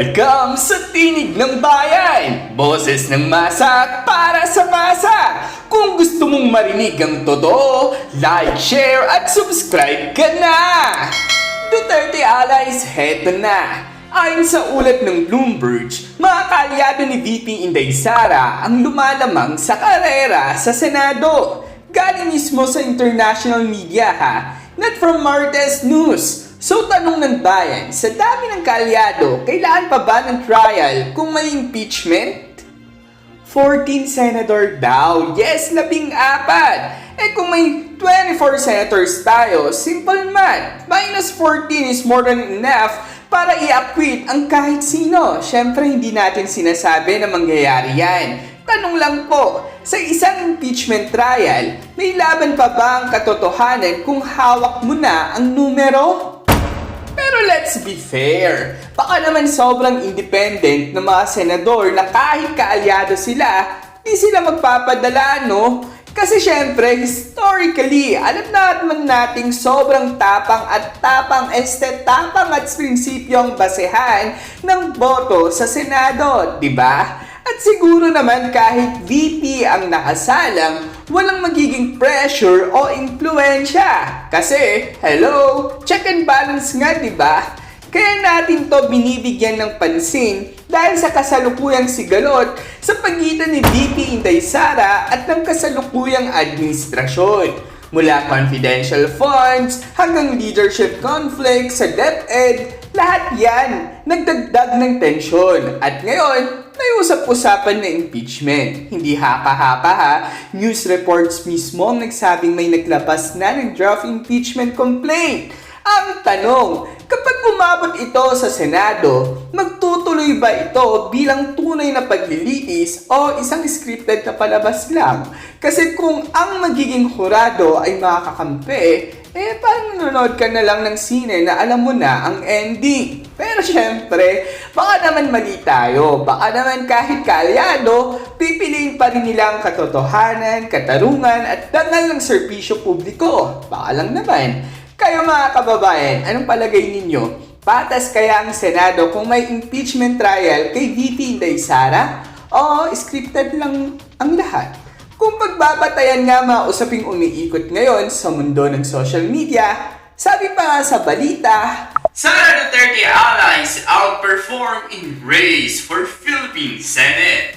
Welcome sa Tinig ng Bayan! Boses ng masa para sa masa! Kung gusto mong marinig ang totoo, like, share at subscribe ka na! Duterte Allies, heto na! Ayon sa ulat ng Bloomberg, mga kaalyado ni VP Inday Sara ang lumalamang sa karera sa Senado. Galing mismo sa international media ha, not from Martes News. So tanong ng bayan, sa dami ng kaalyado, kailangan pa ba ng trial kung may impeachment? 14 senador daw. Yes, labing apat. Eh kung may 24 senators tayo, simple math. Minus 14 is more than enough para i-acquit ang kahit sino. Siyempre, hindi natin sinasabi na mangyayari yan. Tanong lang po, sa isang impeachment trial, may laban pa ba ang katotohanan kung hawak mo na ang numero? Pero let's be fair, baka naman sobrang independent ng mga senador na kahit kaalyado sila, di sila magpapadala, no? Kasi syempre, historically, alam naman nating sobrang tapang at tapang este tapang at prinsipyo ang basehan ng boto sa Senado, di ba? At siguro naman kahit VP ang nakasalang, walang magiging pressure o impluensya. Kasi, hello, check and balance nga, di ba? Kaya natin to binibigyan ng pansin dahil sa kasalukuyang sigalot sa pagitan ni VP Inday Sara at ng kasalukuyang administrasyon. Mula confidential funds hanggang leadership conflict sa DepEd, lahat yan nagdagdag ng tensyon. At ngayon, may usap-usapan na impeachment. Hindi haka-haka ha, news reports mismo ang nagsabing may naglabas na ng draft impeachment complaint. Ang tanong, kapag umabot ito sa Senado, magtutuloy ba ito bilang tunay na paglilitis o isang scripted na palabas lang? Kasi kung ang magiging hurado ay makakakampi, eh parang nanonood ka na lang ng sine na alam mo na ang ending. Pero syempre, baka naman mali tayo. Baka naman kahit kaalyado, pipiliin pa rin nila ang katotohanan, katarungan at dangal ng serbisyo publiko. Baka lang naman. Kayo mga kababayan, anong palagay ninyo? Patas kaya ang Senado kung may impeachment trial kay VP Inday Sara? O scripted lang ang lahat? Kung pagbabatayan nga mga usaping umiikot ngayon sa mundo ng social media, sabi pa nga sa balita, Sara Duterte allies outperform in race for Philippine Senate.